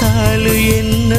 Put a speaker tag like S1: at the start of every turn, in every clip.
S1: ತಾಳು ಎನ್ನು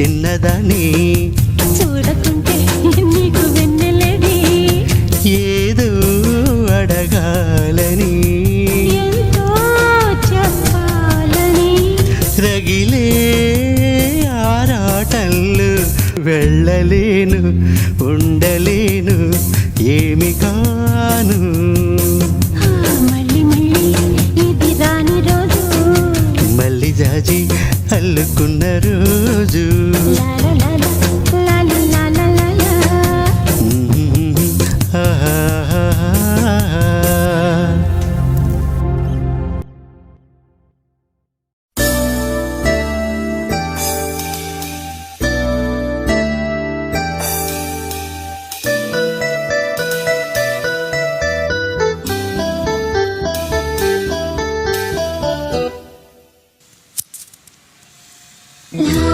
S1: చిన్నదని.
S2: చూడకుంటే నీకు వెన్నెలడి
S1: ఏదో అడగాలని.
S2: చెప్పాలని.
S1: రగిలే ఆరాటంలో వెళ్ళలేను. Yeah.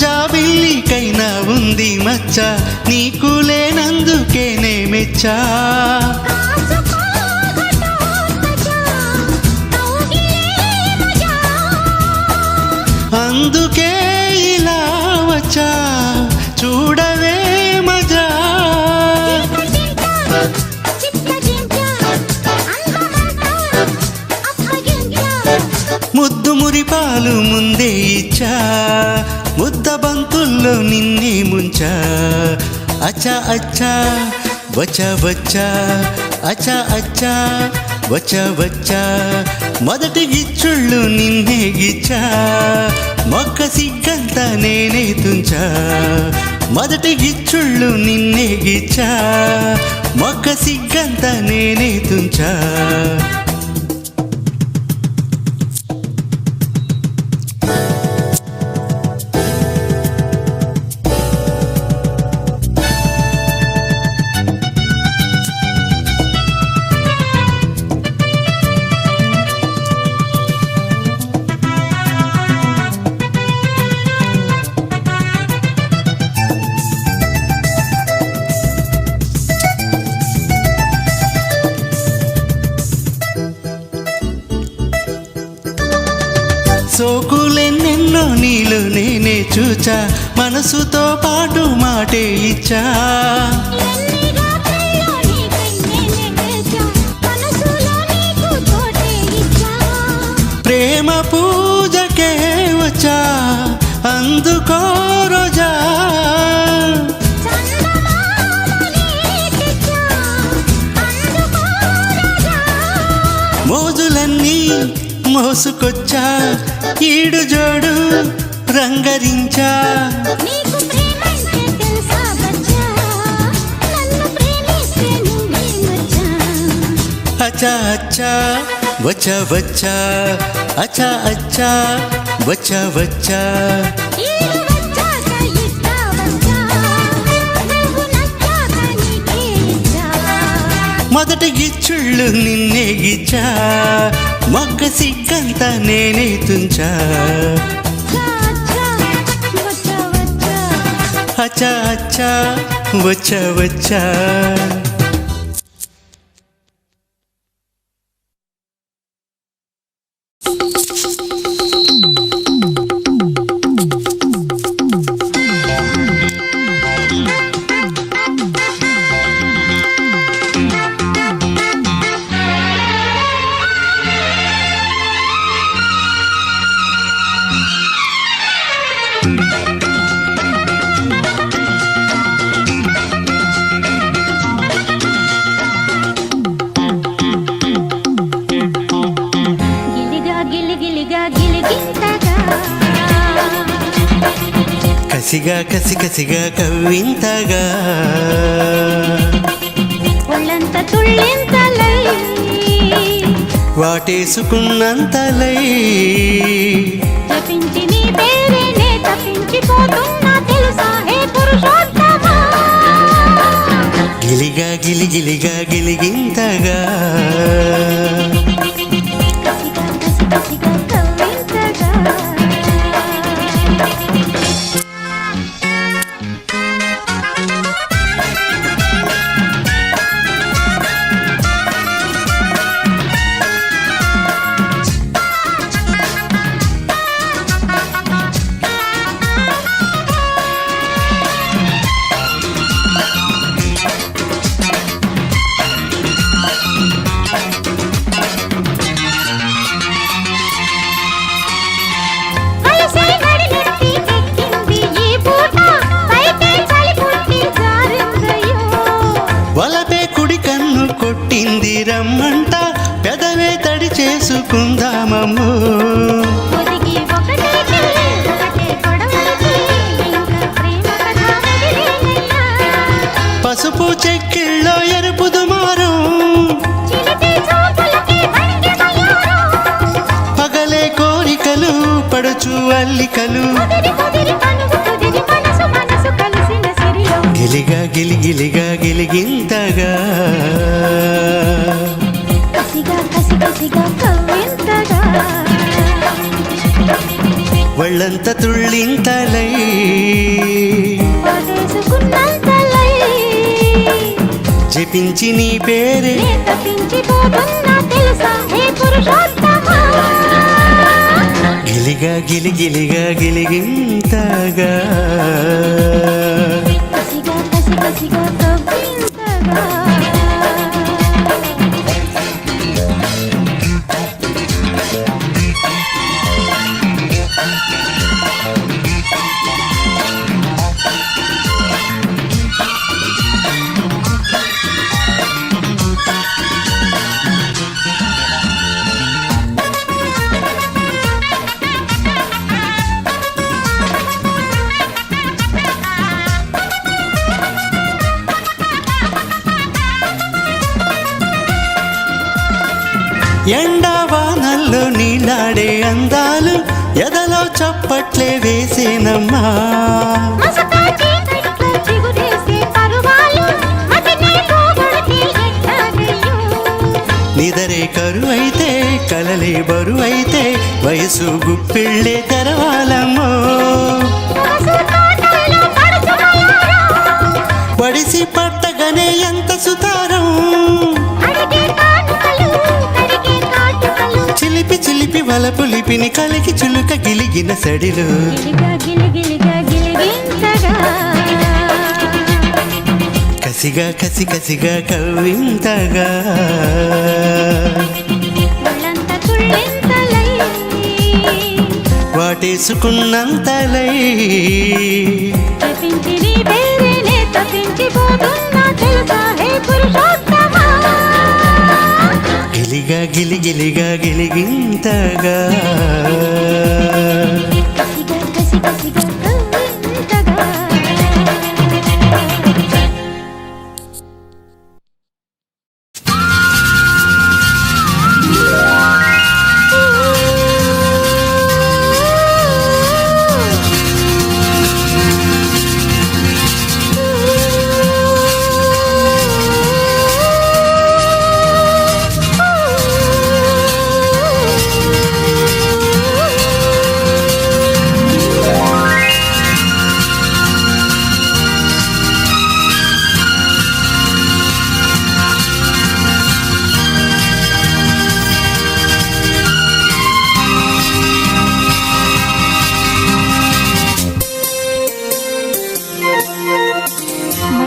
S1: జాబిల్లికైనా ఉంది మచ్చ నీకు లేనందుకేనే మెచ్చా. అచ్చా అచ్చా వచ్చ వచ్చా అచ్చా అచ్చా వచ్చ వచ్చా మొదటి గిచ్చుళ్ళు నిన్నే గిచ్చా మొక్క సిగ్గంత నేనే తుంచా మొదటి గిచ్చుళ్ళు నిన్నే గిచ్చా మొక్క సిగ్గంత నేనే తుంచా. చూచా మనసుతో పాటు మాటే ఇచ్చా. ప్రేమ పూజకే వచ్చా అందుకో రోజా. మోజులన్నీ మోసుకొచ్చా ఈడు జోడు. రంగరించా అచ్చా అచ్చా వచ్చా వచ్చా అచ్చా అచ్చా వచ్చా వచ్చా మొదటి గిచ్చుళ్ళు నిన్నే గిచ్చా మొగ్గ సిగ్గంతా నేనే తుంచా. అచ్చా అచ్చా వచ్చా వచ్చా
S2: గిలిగా
S1: కసిగా కసి కసిగా కవ్వింతగా.
S2: ఒళ్ళంత తుళ్ళింతలై
S1: వాటేసుకున్నంతలై.
S2: జపించి నీ పేరేనే తప్పించిపోతున్నా తెలుసా? హే పురుషోత్తమా?
S1: గిలిగా గిలిగిలిగా గిలిగింతగా.
S2: కసిగా కసి కసిగా
S1: గిలిగిలిగా గిలిగింతగా. వాళ్ళంత తుళ్ళింతలై. జపించి నీ పేరే. గిలిగా గిలిగిలిగా గిలిగింతగా. ఎండావానల్లో నీలాడే అందాలు ఎదలో చప్పట్లే వేసేనమ్మా. నిదరే కరువైతే కలలే బరువైతే వయసు గుప్పిళ్ళే తెరవాలమ్మో. వడిసి పట్టగానే ఎంత సుతారం చిలిపి చిలిపి వలపు లిపిని కలికి చులుక గిలిగిన సడిలో. కసిగా కసి కసిగా కవ్వింతగా. వాటేసుకున్నంతలై.
S2: తప్పించి నీ పేరేనే తప్పించిపోతున్నా తెలుసా? హే
S1: గిలిగా గిలిగిలిగా గిలిగింతగా.